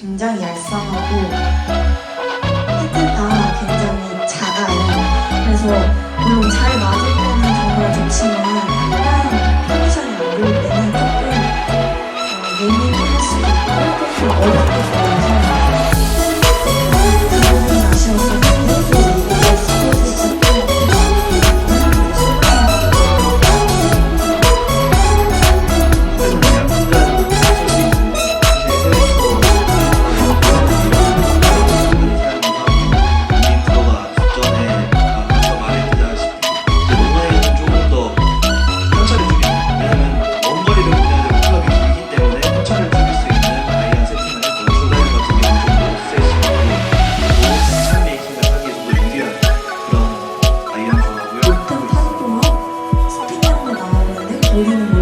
굉장히 얄쌍하고 헤드가 굉장히 작아요. 그래서 물론 잘 맞을 때는 정말 좋지만 약간 컨디션이 안 좋을 때는 조금 어, 예민할 수도 있고 조금 어렵고 holding